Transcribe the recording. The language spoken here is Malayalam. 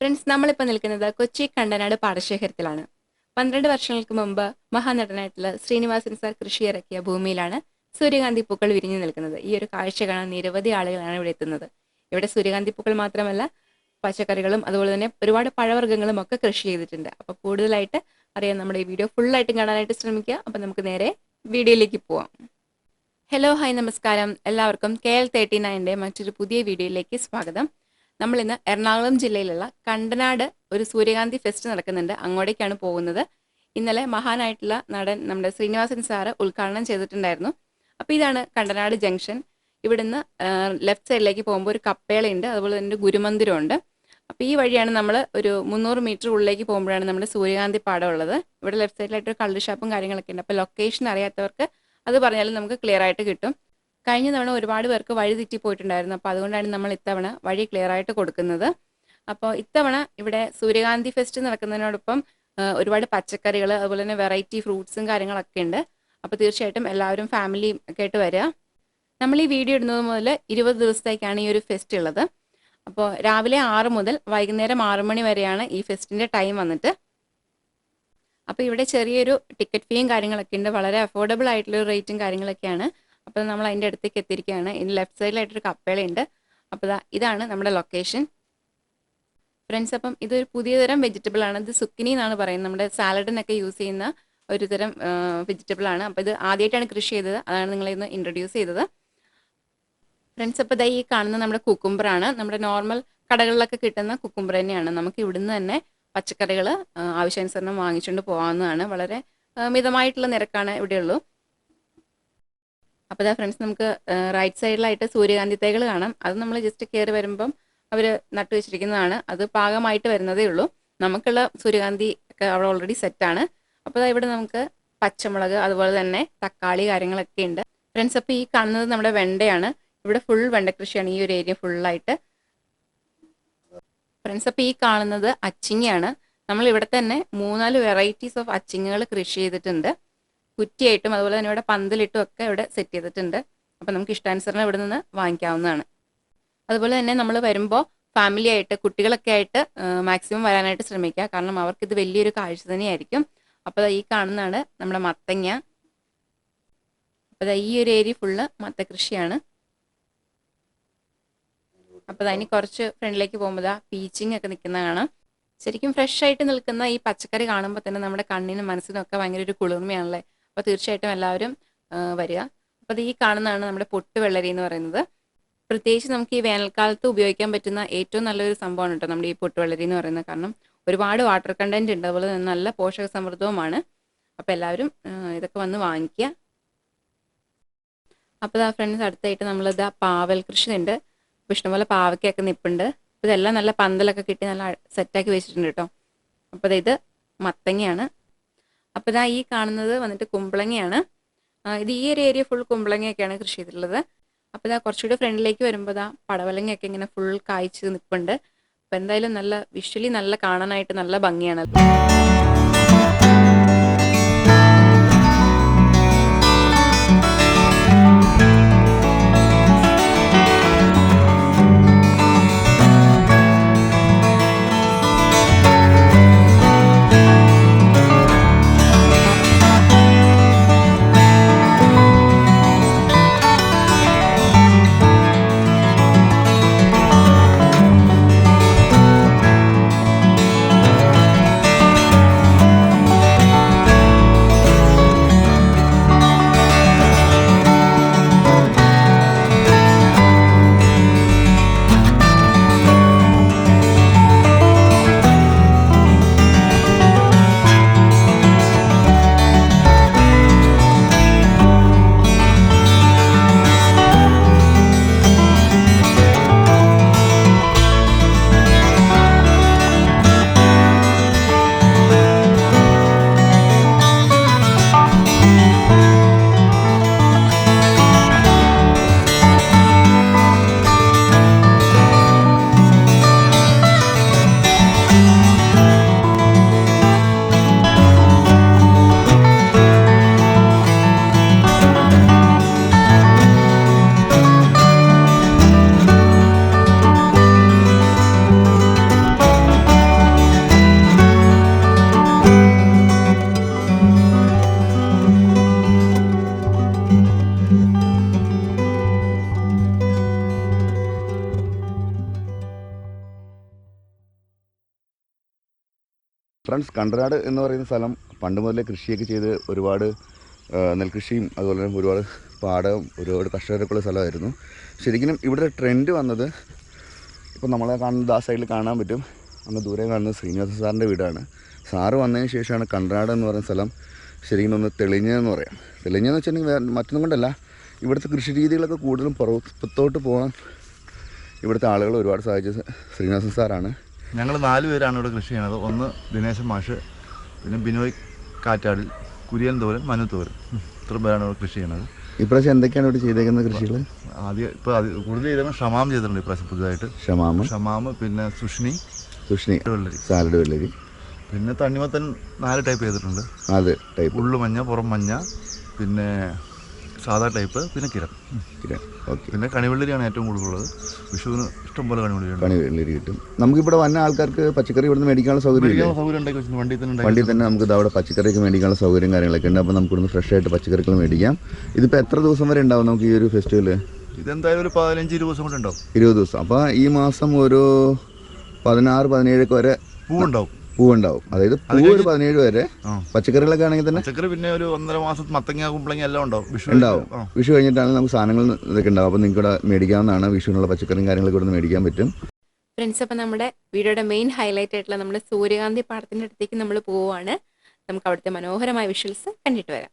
ഫ്രണ്ട്സ് നമ്മളിപ്പോൾ നിൽക്കുന്നത് കൊച്ചി കണ്ടനാട് പാടശേഖരത്തിലാണ്. പന്ത്രണ്ട് വർഷങ്ങൾക്ക് മുമ്പ് മഹാനടനായിട്ടുള്ള ശ്രീനിവാസൻ സാർ കൃഷി ഇറക്കിയ ഭൂമിയിലാണ് സൂര്യകാന്തി പൂക്കൾ വിരിഞ്ഞു നിൽക്കുന്നത്. ഈ ഒരു കാഴ്ച കാണാൻ നിരവധി ആളുകളാണ് ഇവിടെ എത്തുന്നത്. ഇവിടെ സൂര്യകാന്തി പൂക്കൾ മാത്രമല്ല പച്ചക്കറികളും അതുപോലെ തന്നെ ഒരുപാട് പഴവർഗങ്ങളും ഒക്കെ കൃഷി ചെയ്തിട്ടുണ്ട്. അപ്പോൾ കൂടുതലായിട്ട് അറിയാം നമ്മുടെ ഈ വീഡിയോ ഫുള്ളായിട്ട് കാണാനായിട്ട് ശ്രമിക്കുക. അപ്പോൾ നമുക്ക് നേരെ വീഡിയോയിലേക്ക് പോവാം. ഹലോ ഹായ് നമസ്കാരം. എല്ലാവർക്കും കെ എൽ തേർട്ടി നയന്റെ മറ്റൊരു പുതിയ വീഡിയോയിലേക്ക് സ്വാഗതം. നമ്മൾ ഇന്ന് എറണാകുളം ജില്ലയിലുള്ള കണ്ടനാട് ഒരു സൂര്യകാന്തി ഫെസ്റ്റ് നടക്കുന്നുണ്ട്. അങ്ങോട്ടേക്കാണ് പോകുന്നത്. ഇന്നലെ മഹാനായിട്ടുള്ള നടൻ നമ്മുടെ ശ്രീനിവാസൻ സാറ് ഉദ്ഘാടനം ചെയ്തിട്ടുണ്ടായിരുന്നു. അപ്പോൾ ഇതാണ് കണ്ടനാട് ജംഗ്ഷൻ. ഇവിടുന്ന് ലെഫ്റ്റ് സൈഡിലേക്ക് പോകുമ്പോൾ ഒരു കപ്പേളയുണ്ട്. അതുപോലെ തന്നെ ഗുരുമന്ദിരം ഗുരുമന്ദിരമുണ്ട്. അപ്പോൾ ഈ വഴിയാണ് നമ്മൾ ഒരു മുന്നൂറ് മീറ്റർ ഉള്ളിലേക്ക് പോകുമ്പോഴാണ് നമ്മുടെ സൂര്യകാന്തി പാടം ഉള്ളത്. ഇവിടെ ലെഫ്റ്റ് സൈഡിലായിട്ട് ഒരു കള്ള് ഷാപ്പും കാര്യങ്ങളൊക്കെ ഉണ്ട്. അപ്പോൾ ലൊക്കേഷൻ അറിയാത്തവർക്ക് അത് പറഞ്ഞാലും നമുക്ക് ക്ലിയർ ആയിട്ട് കിട്ടും. കഴിഞ്ഞ തവണ ഒരുപാട് പേർക്ക് വഴി തെറ്റി പോയിട്ടുണ്ടായിരുന്നു. അപ്പോൾ അതുകൊണ്ടാണ് നമ്മൾ ഇത്തവണ വഴി ക്ലിയർ ആയിട്ട് കൊടുക്കുന്നത്. അപ്പോൾ ഇത്തവണ ഇവിടെ സൂര്യകാന്തി ഫെസ്റ്റ് നടക്കുന്നതിനോടൊപ്പം ഒരുപാട് പച്ചക്കറികൾ അതുപോലെ തന്നെ വെറൈറ്റി ഫ്രൂട്ട്സും കാര്യങ്ങളൊക്കെ ഉണ്ട്. അപ്പോൾ തീർച്ചയായിട്ടും എല്ലാവരും ഫാമിലി ഒക്കെ ആയിട്ട് വരിക. നമ്മൾ ഈ വീഡിയോ ഇടുന്നത് മുതൽ ഇരുപത് ദിവസത്തേക്കാണ് ഈ ഒരു ഫെസ്റ്റ് ഉള്ളത്. അപ്പോൾ രാവിലെ ആറ് മുതൽ വൈകുന്നേരം ആറ് മണി വരെയാണ് ഈ ഫെസ്റ്റിന്റെ ടൈം വന്നിട്ട്. അപ്പോൾ ഇവിടെ ചെറിയൊരു ടിക്കറ്റ് ഫീയും കാര്യങ്ങളൊക്കെ ഉണ്ട്. വളരെ അഫോർഡബിൾ ആയിട്ടുള്ള റേറ്റും കാര്യങ്ങളൊക്കെയാണ്. അപ്പോൾ നമ്മൾ അതിന്റെ അടുത്തേക്ക് എത്തിയിരിക്കുകയാണ്. ഇനി ലെഫ്റ്റ് സൈഡിലായിട്ടൊരു കപ്പേളയുണ്ട്. അപ്പോൾ ഇതാണ് നമ്മുടെ ലൊക്കേഷൻ ഫ്രണ്ട്സ് അപ്പം ഇതൊരു പുതിയ തരം വെജിറ്റബിൾ ആണ്. ഇത് സുക്കിനി എന്നാണ് പറയുന്നത്. നമ്മുടെ സാലഡിനൊക്കെ യൂസ് ചെയ്യുന്ന ഒരു തരം വെജിറ്റബിൾ ആണ്. അപ്പോൾ ഇത് ആദ്യമായിട്ടാണ് കൃഷി ചെയ്തത്. അതാണ് നിങ്ങളെ ഇന്ന് ഇൻട്രൊഡ്യൂസ് ചെയ്തത്. ഫ്രണ്ട്സ് അപ്പോൾ ദാ ഈ കാണുന്ന നമ്മുടെ കുക്കുംബറാണ് നമ്മുടെ നോർമൽ കടകളിലൊക്കെ കിട്ടുന്ന കുക്കുംബർ തന്നെയാണ്. നമുക്ക് ഇവിടുന്ന് തന്നെ പച്ചക്കറികൾ ആവശ്യാനുസരണം വാങ്ങിച്ചുകൊണ്ട് പോകാവുന്നതാണ്. വളരെ മിതമായിട്ടുള്ള നിരക്കാണ് ഇവിടെയുള്ളൂ. അപ്പോൾ ദാ ഫ്രണ്ട്സ് നമുക്ക് റൈറ്റ് സൈഡിലായിട്ട് സൂര്യകാന്തി തൈകൾ കാണാം. അത് നമ്മൾ ജസ്റ്റ് കയറി വരുമ്പം അവർ നട്ടു വെച്ചിരിക്കുന്നതാണ്. അത് പാകമായിട്ട് വരുന്നതേ ഉള്ളൂ. നമുക്കുള്ള സൂര്യകാന്തി ഒക്കെ അവിടെ ഓൾറെഡി സെറ്റാണ് അപ്പോൾ ഇവിടെ നമുക്ക് പച്ചമുളക് അതുപോലെ തന്നെ തക്കാളി കാര്യങ്ങളൊക്കെ ഉണ്ട്. ഫ്രണ്ട്സ് അപ്പോൾ ഈ കാണുന്നത് നമ്മുടെ വെണ്ടയാണ്. ഇവിടെ ഫുൾ വെണ്ട കൃഷിയാണ് ഈ ഒരു ഏരിയ ഫുള്ളായിട്ട് ഫ്രണ്ട്സ് അപ്പോൾ ഈ കാണുന്നത് അച്ചിങ്ങയാണ്. നമ്മൾ ഇവിടെ തന്നെ മൂന്നാൽ വെറൈറ്റീസ് ഓഫ് അച്ചിങ്ങകൾ കൃഷി ചെയ്തിട്ടുണ്ട്. കുറ്റിയായിട്ടും അതുപോലെ തന്നെ ഇവിടെ പന്തലിട്ടും ഒക്കെ ഇവിടെ സെറ്റ് ചെയ്തിട്ടുണ്ട്. അപ്പം നമുക്ക് ഇഷ്ടാനുസരണം ഇവിടെ നിന്ന് വാങ്ങിക്കാവുന്നതാണ്. അതുപോലെ തന്നെ നമ്മൾ വരുമ്പോൾ ഫാമിലി ആയിട്ട് കുട്ടികളൊക്കെ ആയിട്ട് മാക്സിമം വരാനായിട്ട് ശ്രമിക്കുക. കാരണം അവർക്ക് ഇത് വലിയൊരു കാഴ്ച തന്നെയായിരിക്കും. അപ്പോൾ ഈ കാണുന്നതാണ് നമ്മുടെ മത്തങ്ങ. അപ്പോൾ ഈ ഒരു ഏരിയ ഫുള്ള് മത്ത കൃഷിയാണ് അപ്പോൾ അതിന് കുറച്ച് ഫ്രണ്ടിലേക്ക് പോകുമ്പോൾ പീച്ചിങ് ഒക്കെ നിൽക്കുന്ന കാണാം. ശരിക്കും ഫ്രഷ് ആയിട്ട് നിൽക്കുന്ന ഈ പച്ചക്കറി കാണുമ്പോൾ തന്നെ നമ്മുടെ കണ്ണിനും മനസ്സിനും ഒക്കെ ഭയങ്കര ഒരു കുളിർമയാണല്ലേ? അപ്പോൾ തീർച്ചയായിട്ടും എല്ലാവരും വരിക. അപ്പോൾ ഈ കാണുന്നതാണ് നമ്മുടെ പൊട്ട് വെള്ളരി എന്ന് പറയുന്നത്. പ്രത്യേകിച്ച് നമുക്ക് ഈ വേനൽക്കാലത്ത് ഉപയോഗിക്കാൻ പറ്റുന്ന ഏറ്റവും നല്ലൊരു സംഭവമാണ് കേട്ടോ നമ്മുടെ ഈ പൊട്ടുവെള്ളരി എന്ന് പറയുന്നത്. കാരണം ഒരുപാട് വാട്ടർ കണ്ടന്റ് ഉണ്ട്. അതുപോലെ തന്നെ നല്ല പോഷക സമൃദ്ധവുമാണ്. അപ്പോൾ എല്ലാവരും ഇതൊക്കെ വന്ന് വാങ്ങിക്കുക. അപ്പോൾ ഇതാ ഫ്രണ്ട്സ് അടുത്തായിട്ട് നമ്മളിത് ആ പാവൽ കൃഷി ഉണ്ട് അപ്പോൾ ഇഷ്ടംപോലെ പാവയ്ക്കൊക്കെ നിപ്പുണ്ട്. അപ്പോൾ ഇതെല്ലാം നല്ല പന്തലൊക്കെ കിട്ടി നല്ല സെറ്റാക്കി വെച്ചിട്ടുണ്ട് കേട്ടോ. അപ്പോൾ ഇത് മത്തങ്ങയാണ്. അപ്പോൾ ഇതാ ഈ കാണുന്നത് വന്നിട്ട് കുമ്പളങ്ങയാണ്. ഇത് ഈ ഒരു ഏരിയ ഫുൾ കുമ്പളങ്ങയൊക്കെയാണ് കൃഷി ചെയ്തിട്ടുള്ളത്. അപ്പോൾ ഇതാ കുറച്ചുകൂടി ഫ്രണ്ടിലേക്ക് വരുമ്പോൾ ഇതാ പടവലങ്ങയൊക്കെ ഇങ്ങനെ ഫുൾ കായ്ച്ച് നിൽപ്പുണ്ട് അപ്പോൾ എന്തായാലും നല്ല വിഷ്വലി നല്ല കാണാനായിട്ട് നല്ല ഭംഗിയാണ് ഫ്രണ്ട്സ് കണ്ടനാട് എന്ന് പറയുന്ന സ്ഥലം പണ്ട് മുതലേ കൃഷിയൊക്കെ ചെയ്ത് ഒരുപാട് നെൽകൃഷിയും അതുപോലെ തന്നെ ഒരുപാട് പാടവും ഒരുപാട് കർഷകരൊക്കെ ഉള്ള സ്ഥലമായിരുന്നു. ശരിക്കും ഇവിടെ ട്രെൻഡ് വന്നത് ഇപ്പം നമ്മളെ കാണുന്നത് ആ സൈഡിൽ കാണാൻ പറ്റും. അന്ന് ദൂരെ കാണുന്നത് ശ്രീനിവാസ സാറിന്റെ വീടാണ്. സാറ് വന്നതിന് ശേഷമാണ് കണ്ടനാട് എന്ന് പറയുന്ന സ്ഥലം ശരിക്കും ഒന്ന് തെളിഞ്ഞതെന്ന് പറയാം. തെളിഞ്ഞതെന്ന് വെച്ചിട്ടുണ്ടെങ്കിൽ മറ്റൊന്നും കൊണ്ടല്ല. ഇവിടുത്തെ കൃഷി രീതികളൊക്കെ കൂടുതലും പുറത്തോട്ട് പോകാൻ ഇവിടുത്തെ ആളുകൾ ഒരുപാട് സഹായിച്ചത് ശ്രീനിവാസൻ സാറാണ്. ഞങ്ങൾ നാല് പേരാണ് ഇവിടെ കൃഷി ചെയ്യുന്നത്. ഒന്ന് ദിനേശൻ മാഷ് പിന്നെ ബിനോയ് കാറ്റാടിൽ കുര്യൻ തോരൻ മനു തോരൻ ഇത്ര പേരാണ് ഇവിടെ കൃഷി ചെയ്യുന്നത്. ഇപ്രാവശ്യം എന്തൊക്കെയാണ് ഇവിടെ ചെയ്തേക്കുന്നത് കൃഷികൾ ആദ്യം ഇപ്പോൾ കൂടുതൽ ചെയ്തപ്പോൾ ഷമാം ചെയ്തിട്ടുണ്ട് ഇപ്രാവശ്യം പുതുതായിട്ട്. ഷമാമ്. ഷമാം പിന്നെ സുഷ്ണി. സുഷ്ണി. വെള്ളരി. സാലഡ് വെള്ളരി. പിന്നെ തണ്ണിമത്തൻ നാല് ടൈപ്പ് ചെയ്തിട്ടുണ്ട്. നാല് ടൈപ്പ്. ഉള്ളു മഞ്ഞ പുറം മഞ്ഞ പിന്നെ സാധാ ടൈപ്പ് പിന്നെ കിരൺ ഓക്കെ. പിന്നെ കണിവെള്ളരിയാണ് ഏറ്റവും കൂടുതലുള്ളത്. വിഷുവിന് ഇഷ്ടംപോലെ കണിവെള്ളരി കണിവെള്ളരി കിട്ടും. നമുക്കിവിടെ വന്ന ആൾക്കാർക്ക് പച്ചക്കറി ഇവിടുന്ന് മേടിക്കാനുള്ള സൗകര്യം സൗകര്യം വണ്ടി തന്നെ വണ്ടി തന്നെ നമുക്ക് അവിടെ പച്ചക്കറിക്ക് മേടിക്കാനുള്ള സൗകര്യം കാര്യങ്ങളൊക്കെ ഉണ്ട്. അപ്പോൾ നമുക്ക് ഇവിടുന്ന് ഫ്രഷ് ആയിട്ട് പച്ചക്കറികൾ മേടിക്കാം. ഇതിപ്പോൾ എത്ര ദിവസം വരെ ഉണ്ടാവും നമുക്ക് ഈ ഒരു ഫെസ്റ്റിവൽ ഇതെന്തായാലും ഒരു പതിനഞ്ച് ഇരുപത് ദിവസം കൂടെ ഉണ്ടാവും. ഇരുപത് ദിവസം. അപ്പോൾ ഈ മാസം ഒരു പതിനാറ് പതിനേഴൊക്കെ വരെ പൂവുണ്ടാവും. പൂവുണ്ടാവും. അതായത് പൂവ് ഒരു പതിനേഴ് വരെ. പച്ചക്കറികളൊക്കെ ആണെങ്കിൽ തന്നെ പച്ചക്കറി പിന്നെ ഒരു ഒന്നര മാസം മത്തങ്ങ കുമ്പളങ്ങ എല്ലാം ഉണ്ടാവും. വിഷു ഉണ്ടാവും. വിഷു കഴിഞ്ഞിട്ടാണ് നമുക്ക് സാധനങ്ങൾ ഇതൊക്കെ ഉണ്ടാവും അപ്പോൾ നിങ്ങൾക്ക് ഇവിടെ മേടിക്കാവുന്നതാണ്. വിഷുവിനുള്ള പച്ചക്കറിയും കാര്യങ്ങളൊക്കെ ഇവിടെ മേടിക്കാൻ പറ്റും. ഫ്രണ്ട്സ് അപ്പം നമ്മുടെ വീഡിയോയുടെ മെയിൻ ഹൈലൈറ്റ് ആയിട്ടുള്ള നമ്മുടെ സൂര്യകാന്തി പാടത്തിന്റെ അടുത്തേക്ക് നമ്മൾ പോവുകയാണ് നമുക്ക് അവിടുത്തെ മനോഹരമായ വിഷ്വൽസ് കണ്ടിട്ട് വരാം.